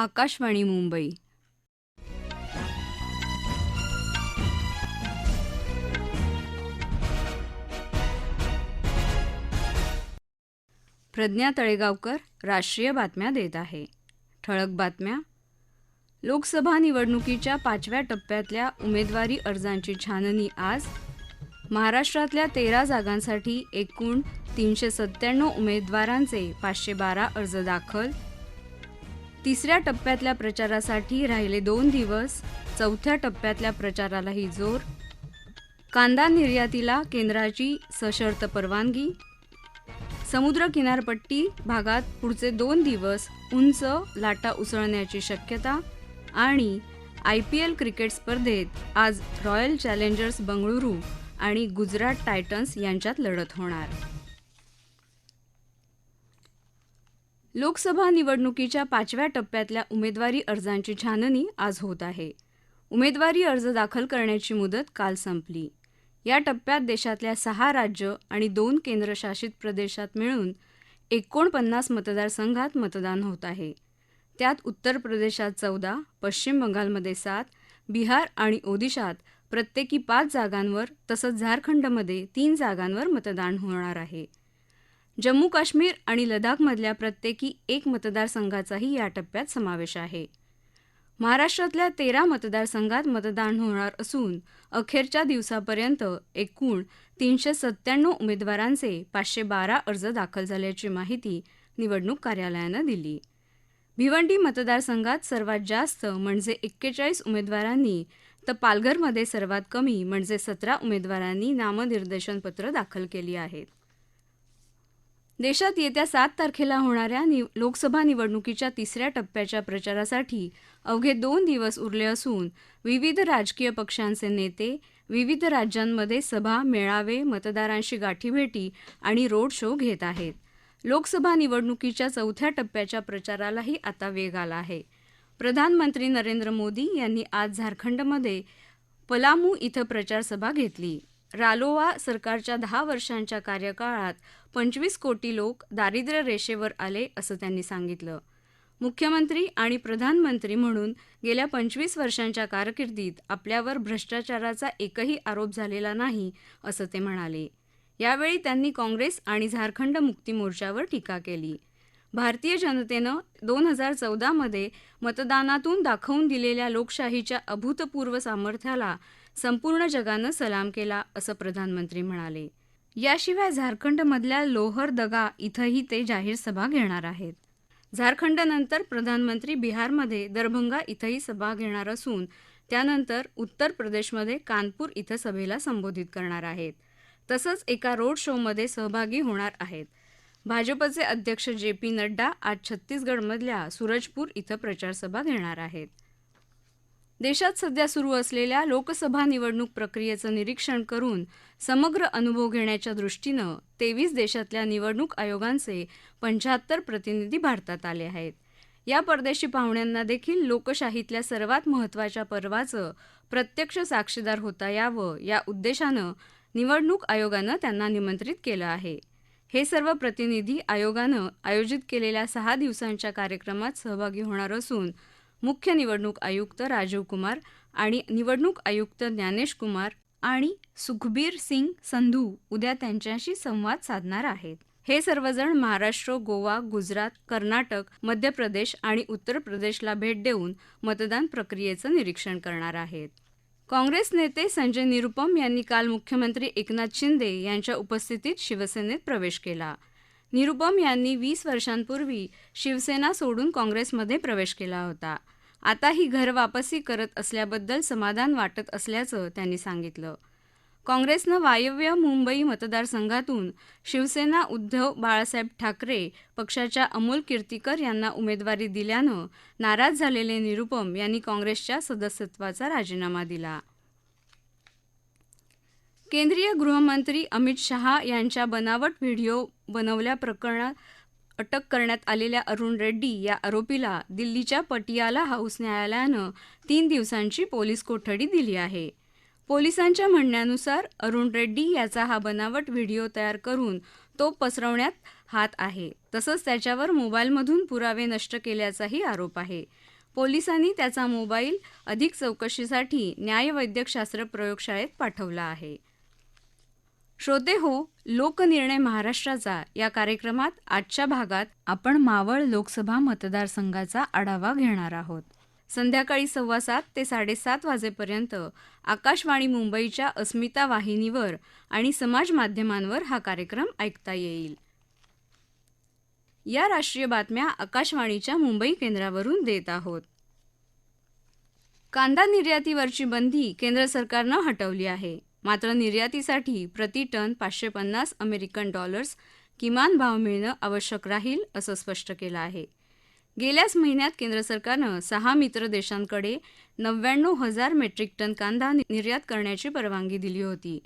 आकाशवाणी मुंबई. प्रज्ञा तळेगावकर राष्ट्रीय बातम्या देत आहे. ठळक बातम्या. लोकसभा निवडणुकीच्या पाचव्या टप्प्यातल्या उमेदवारी अर्जांची छाननी आज. महाराष्ट्रातल्या तेरा जागांसाठी एकूण तीनशे सत्त्याण्णव उमेदवारांचे पाचशे बारा अर्ज दाखल. तिसऱ्या टप्प्यातल्या प्रचारासाठी राहिले दोन दिवस चौथ्या टप्प्यातल्या प्रचारालाही जोर. कांदा निर्यातीला केंद्राची सशर्त परवानगी. समुद्र किनारपट्टी भागात पुढचे दोन दिवस उंच लाटा उसळण्याची शक्यता आणि आय पी एल क्रिकेट स्पर्धेत आज रॉयल चॅलेंजर्स बंगळुरू आणि गुजरात टायटन्स यांच्यात लढत होणार. लोकसभा निवडणुकीच्या पाचव्या टप्प्यातल्या उमेदवारी अर्जांची छाननी आज होत आहे. उमेदवारी अर्ज दाखल करण्याची मुदत काल संपली. या टप्प्यात देशातल्या सहा राज्य आणि दोन केंद्रशासित प्रदेशात मिळून एकोणपन्नास मतदारसंघात मतदान होत आहे. त्यात उत्तर प्रदेशात चौदा पश्चिम बंगालमध्ये सात बिहार आणि ओदिशात प्रत्येकी पाच जागांवर तसंच झारखंडमध्ये तीन जागांवर मतदान होणार आहे. जम्मू काश्मीर आणि लडाखमधल्या प्रत्येकी एक मतदारसंघाचाही या टप्प्यात समावेश आहे. महाराष्ट्रातल्या तेरा मतदारसंघात मतदान होणार असून अखेरच्या दिवसापर्यंत एकूण तीनशे सत्त्याण्णव उमेदवारांचे पाचशे बारा अर्ज दाखल झाल्याची माहिती निवडणूक कार्यालयानं दिली. भिवंडी मतदारसंघात सर्वात जास्त म्हणजे एक्केचाळीस उमेदवारांनी तर पालघरमध्ये सर्वात कमी म्हणजे सतरा उमेदवारांनी नामनिर्देशनपत्र दाखल केली आहेत. देशात येत्या सात तारखेला होणाऱ्या नि लोकसभा निवडणुकीच्या तिसऱ्या टप्प्याच्या प्रचारासाठी अवघे दोन दिवस उरले असून विविध राजकीय पक्षांचे नेते विविध राज्यांमध्ये सभा मेळावे मतदारांशी गाठीभेटी आणि रोड शो घेत आहेत. लोकसभा निवडणुकीच्या चौथ्या टप्प्याच्या प्रचारालाही आता वेग आला आहे. प्रधानमंत्री नरेंद्र मोदी यांनी आज झारखंडमध्ये पलामू इथं प्रचारसभा घेतली. रालोवा सरकारच्या दहा वर्षांच्या कार्यकाळात पंचवीस कोटी लोक दारिद्र्य रेषेवर आले असं त्यांनी सांगितलं. मुख्यमंत्री आणि प्रधानमंत्री म्हणून गेल्या पंचवीस वर्षांच्या कारकिर्दीत आपल्यावर भ्रष्टाचाराचा एकही आरोप झालेला नाही असं ते म्हणाले. यावेळी त्यांनी काँग्रेस आणि झारखंड मुक्ती मोर्चावर टीका केली. भारतीय जनतेनं दोन हजार चौदामध्ये मतदानातून दाखवून दिलेल्या लोकशाहीच्या अभूतपूर्व सामर्थ्याला संपूर्ण जगानं सलाम केला असं प्रधानमंत्री म्हणाले. याशिवाय झारखंडमधल्या लोहर दगा इथंही ते जाहीर सभा घेणार आहेत. झारखंडनंतर प्रधानमंत्री बिहारमध्ये दरभंगा इथंही सभा घेणार असून त्यानंतर उत्तर प्रदेशमध्ये कानपूर इथं सभेला संबोधित करणार आहेत. तसंच एका रोड शोमध्ये सहभागी होणार आहेत. भाजपचे अध्यक्ष जे पी नड्डा आज छत्तीसगडमधल्या सूरजपूर इथं प्रचारसभा घेणार आहेत. देशात सध्या सुरू असलेल्या लोकसभा निवडणूक प्रक्रियेचं निरीक्षण करून समग्र अनुभव घेण्याच्या दृष्टीनं तेवीस देशातल्या निवडणूक आयोगांचे पंच्याहत्तर प्रतिनिधी भारतात आले आहेत. या परदेशी पाहुण्यांना देखील लोकशाहीतल्या सर्वात महत्त्वाच्या पर्वाचं प्रत्यक्ष साक्षीदार होता यावं या उद्देशानं निवडणूक आयोगानं त्यांना निमंत्रित केलं आहे. हे सर्व प्रतिनिधी आयोगानं आयोजित केलेल्या सहा दिवसांच्या कार्यक्रमात सहभागी होणार असून मुख्य निवडणूक आयुक्त राजीव कुमार आणि निवडणूक आयुक्त ज्ञानेश कुमार आणि सुखबीर सिंग संधू उद्या त्यांच्याशी संवाद साधणार आहेत. हे सर्वजण महाराष्ट्र गोवा गुजरात कर्नाटक मध्य प्रदेश आणि उत्तर प्रदेशला भेट देऊन मतदान प्रक्रियेचं निरीक्षण करणार आहेत. काँग्रेस नेते संजय निरुपम यांनी काल मुख्यमंत्री एकनाथ शिंदे यांच्या उपस्थितीत शिवसेनेत प्रवेश केला. निरुपम यांनी वीस वर्षांपूर्वी शिवसेना सोडून काँग्रेसमध्ये प्रवेश केला होता. आता ही घर वापसी करत असल्याबद्दल समाधान वाटत असल्याचं त्यांनी सांगितलं. काँग्रेसनं वायव्य मुंबई मतदारसंघातून शिवसेना उद्धव बाळासाहेब ठाकरे पक्षाच्या अमोल कीर्तीकर यांना उमेदवारी दिल्यानं नाराज झालेले निरुपम यांनी काँग्रेसच्या सदस्यत्वाचा राजीनामा दिला. केंद्रीय गृहमंत्री अमित शहा यांच्या बनावट व्हिडिओ बनवल्याप्रकरणात अटक करण्यात आलेल्या अरुण रेड्डी या आरोपीला दिल्लीच्या पटियाला हाऊस न्यायालयानं तीन दिवसांची पोलीस कोठडी दिली आहे. पोलिसांच्या म्हणण्यानुसार अरुण रेड्डी याचा हा बनावट व्हिडिओ तयार करून तो पसरवण्यात हात आहे. तसंच त्याच्यावर मोबाईलमधून पुरावे नष्ट केल्याचाही आरोप आहे. पोलिसांनी त्याचा मोबाईल अधिक चौकशीसाठी न्यायवैद्यकशास्त्र प्रयोगशाळेत पाठवला आहे. श्रोते हो लोकनिर्णय महाराष्ट्राचा या कार्यक्रमात आजच्या भागात आपण मावळ लोकसभा मतदारसंघाचा आढावा घेणार आहोत. संध्याकाळी सव्वा सात ते साडेसात वाजेपर्यंत आकाशवाणी मुंबईच्या अस्मिता वाहिनीवर आणि समाज माध्यमांवर हा कार्यक्रम ऐकता येईल. या राष्ट्रीय बातम्या आकाशवाणीच्या मुंबई केंद्रावरून देत आहोत. कांदा निर्यातीवरची बंदी केंद्र सरकारनं हटवली आहे. मात्र निर्यातीसाठी प्रति टन पाचशे पन्नास अमेरिकन डॉलर्स किमान भाव मिळणं आवश्यक राहील असं स्पष्ट केलं आहे. गेल्याच महिन्यात केंद्र सरकारनं सहा मित्र देशांकडे नव्याण्णव हजार मेट्रिक टन कांदा निर्यात करण्याची परवानगी दिली होती.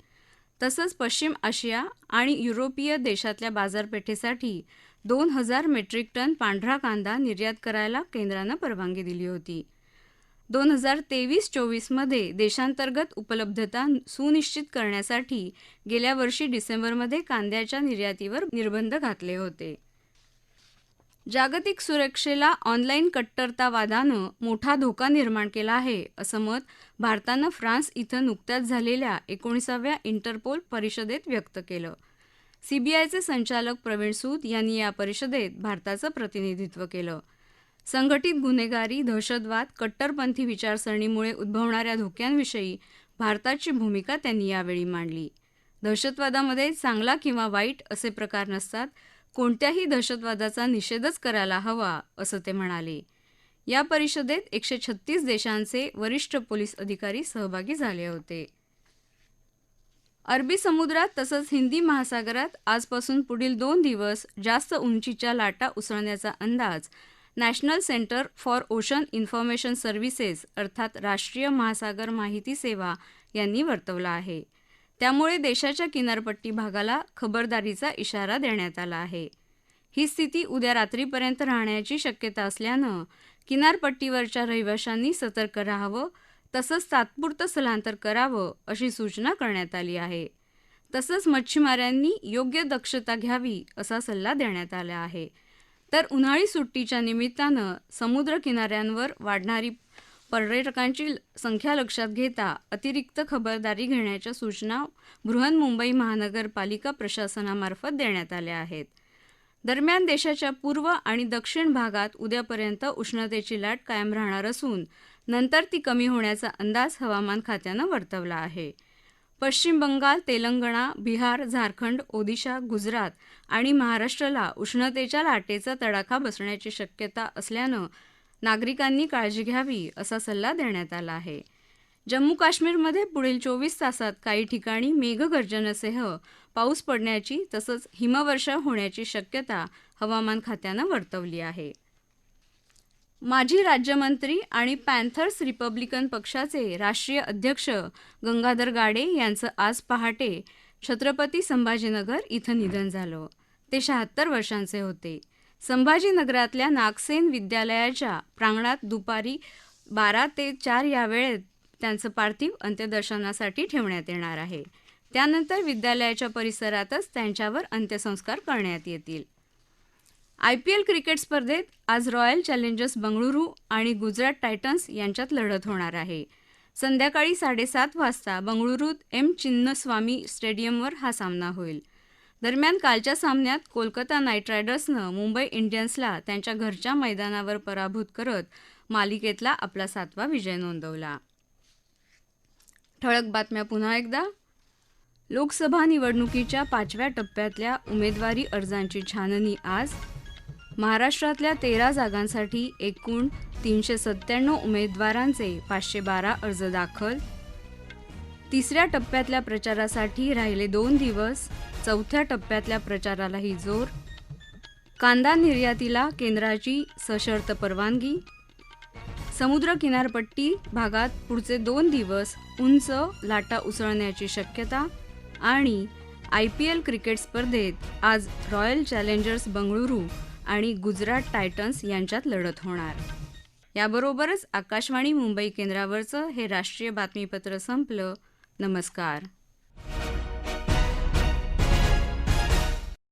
तसंच पश्चिम आशिया आणि युरोपीय देशातल्या बाजारपेठेसाठी दोन हजार मेट्रिक टन पांढरा कांदा निर्यात करायला केंद्रानं परवानगी दिली होती. दोन हजार तेवीस चोवीसमध्ये देशांतर्गत उपलब्धता सुनिश्चित करण्यासाठी गेल्या वर्षी डिसेंबरमध्ये कांद्याच्या निर्यातीवर निर्बंध घातले होते. जागतिक सुरक्षेला ऑनलाईन कट्टरतावादानं मोठा धोका निर्माण केला आहे असं मत भारतानं फ्रान्स इथं नुकत्याच झालेल्या एकोणीसाव्या इंटरपोल परिषदेत व्यक्त केलं. सीबीआयचे संचालक प्रवीण सूद यांनी या परिषदेत भारताचं प्रतिनिधित्व केलं. संघटित गुन्हेगारी दहशतवाद कट्टरपंथी विचारसरणीमुळे उद्भवणाऱ्या धोक्यांविषयी भारताची भूमिका त्यांनी यावेळी मांडली. दहशतवादामध्ये चांगला किंवा वाईट असे प्रकार नसतात कोणत्याही दहशतवादाचा निषेधच करायला हवा असं ते म्हणाले. या परिषदेत एकशे छत्तीस देशांचे वरिष्ठ पोलीस अधिकारी सहभागी झाले होते. अरबी समुद्रात तसंच हिंदी महासागरात आजपासून पुढील दोन दिवस जास्त उंचीच्या लाटा उसळण्याचा अंदाज national centre for ocean information services अर्थात राष्ट्रीय महासागर माहिती सेवा यांनी वर्तवला आहे. त्यामुळे देशाच्या किनारपट्टी भागाला खबरदारीचा इशारा देण्यात आला आहे. ही स्थिती उद्या रात्रीपर्यंत राहण्याची शक्यता असल्यानं किनारपट्टीवरच्या रहिवाशांनी सतर्क राहावं तसंच तात्पुरतं स्थलांतर करावं अशी सूचना करण्यात आली आहे. तसंच मच्छीमारांनी योग्य दक्षता घ्यावी असा सल्ला देण्यात आला आहे. तर उन्हाळी सुट्टीच्या निमित्तानं समुद्र किनाऱ्यांवर वाढणारी पर्यटकांची संख्या लक्षात घेता अतिरिक्त खबरदारी घेण्याच्या सूचना बृहन्मुंबई महानगरपालिका प्रशासनामार्फत देण्यात आल्या आहेत. दरम्यान देशाच्या पूर्व आणि दक्षिण भागात उद्यापर्यंत उष्णतेची लाट कायम राहणार असून नंतर ती कमी होण्याचा अंदाज हवामान खात्यानं वर्तवला आहे. पश्चिम बंगाल तेलंगणा बिहार झारखंड ओदिशा गुजरात आणि महाराष्ट्राला उष्णतेच्या लाटेचा तडाखा बसण्याची शक्यता असल्यानं नागरिकांनी काळजी घ्यावी असा सल्ला देण्यात आला आहे. जम्मू काश्मीरमध्ये पुढील चोवीस तासात काही ठिकाणी मेघगर्जनेसह पाऊस पडण्याची तसंच हिमवर्षाव होण्याची शक्यता हवामान खात्यानं वर्तवली आहे. माजी राज्यमंत्री आणि पॅन्थर्स रिपब्लिकन पक्षाचे राष्ट्रीय अध्यक्ष गंगाधर गाडे यांचं आज पहाटे छत्रपती संभाजीनगर इथं निधन झालं. ते शहात्तर वर्षांचे होते. संभाजीनगरातल्या नागसेन विद्यालयाच्या प्रांगणात दुपारी बारा ते चार या वेळेत त्यांचं पार्थिव अंत्यदर्शनासाठी ठेवण्यात येणार आहे. त्यानंतर विद्यालयाच्या परिसरातच त्यांच्यावर अंत्यसंस्कार करण्यात येतील. आय पी एल क्रिकेट स्पर्धेत आज रॉयल चॅलेंजर्स बंगळुरू आणि गुजरात टायटन्स यांच्यात लढत होणार आहे. संध्याकाळी साडेसात वाजता बंगळुरूत एम चिन्नस्वामी स्टेडियमवर हा सामना होईल. दरम्यान कालच्या सामन्यात कोलकाता नाईट रायडर्सनं मुंबई इंडियन्सला त्यांच्या घरच्या मैदानावर पराभूत करत मालिकेतला आपला सातवा विजय नोंदवला. ठळक बातम्या पुन्हा एकदा. लोकसभा निवडणुकीच्या पाचव्या टप्प्यातल्या उमेदवारी अर्जांची छाननी आज महाराष्ट्रातल्या तेरा जागांसाठी एकूण तीनशे सत्त्याण्णव उमेदवारांचे पाचशे बारा अर्ज दाखल. तिसऱ्या टप्प्यातल्या प्रचारासाठी राहिले दोन दिवस चौथ्या टप्प्यातल्या प्रचारालाही जोर. कांदा निर्यातीला केंद्राची सशर्त परवानगी. समुद्र किनारपट्टी भागात पुढचे दोन दिवस उंच लाटा उसळण्याची शक्यता आणि आय पी एल क्रिकेट स्पर्धेत आज रॉयल चॅलेंजर्स बंगळुरू आणि गुजरात टायटन्स यांच्यात लढत होणार. याबरोबरच आकाशवाणी मुंबई केंद्रावरचं हे राष्ट्रीय बातमीपत्र संपलं. नमस्कार.